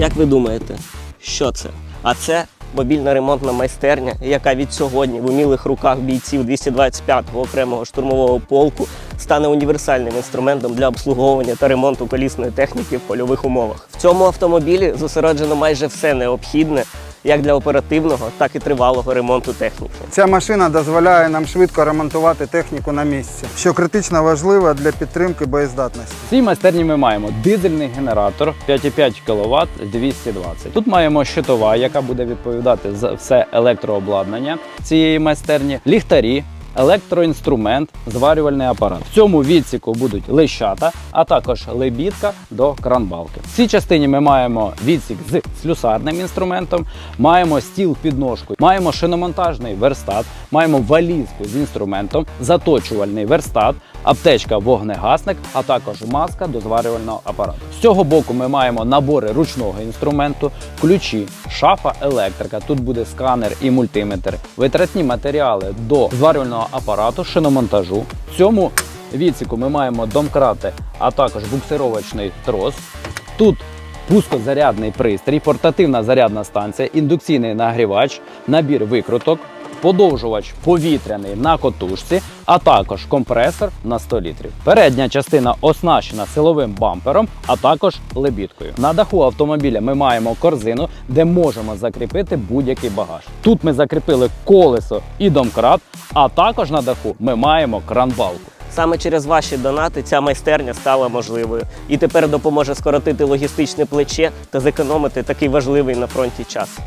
Як ви думаєте, що це? А це мобільна ремонтна майстерня, яка від сьогодні в умілих руках бійців 225-го окремого штурмового полку стане універсальним інструментом для обслуговування та ремонту колісної техніки в польових умовах. В цьому автомобілі зосереджено майже все необхідне як для оперативного, так і тривалого ремонту техніки. Ця машина дозволяє нам швидко ремонтувати техніку на місці, що критично важливо для підтримки боєздатності. В цій майстерні ми маємо дизельний генератор 5,5 кВт 220. Тут маємо щитова, яка буде відповідати за все електрообладнання цієї майстерні, ліхтарі. Електроінструмент, зварювальний апарат. В цьому відсіку будуть лещата, а також лебідка до кранбалки. В цій частині ми маємо відсік з слюсарним інструментом, маємо стіл підножку, маємо шиномонтажний верстат, маємо валізку з інструментом, заточувальний верстат, аптечка вогнегасник, а також маска до зварювального апарату. З цього боку ми маємо набори ручного інструменту, ключі, шафа електрика. Тут буде сканер і мультиметр, витратні матеріали до зварювального апарату, шиномонтажу. В цьому відсіку ми маємо домкрати, а також буксировочний трос. Тут пускозарядний пристрій, портативна зарядна станція, індукційний нагрівач, набір викруток, подовжувач повітряний на котушці, а також компресор на 100 літрів. Передня частина оснащена силовим бампером, а також лебідкою. На даху автомобіля ми маємо корзину, де можемо закріпити будь-який багаж. Тут ми закріпили колесо і домкрат, а також на даху ми маємо кранбалку. Саме через ваші донати ця майстерня стала можливою і тепер допоможе скоротити логістичне плече та зекономити такий важливий на фронті час.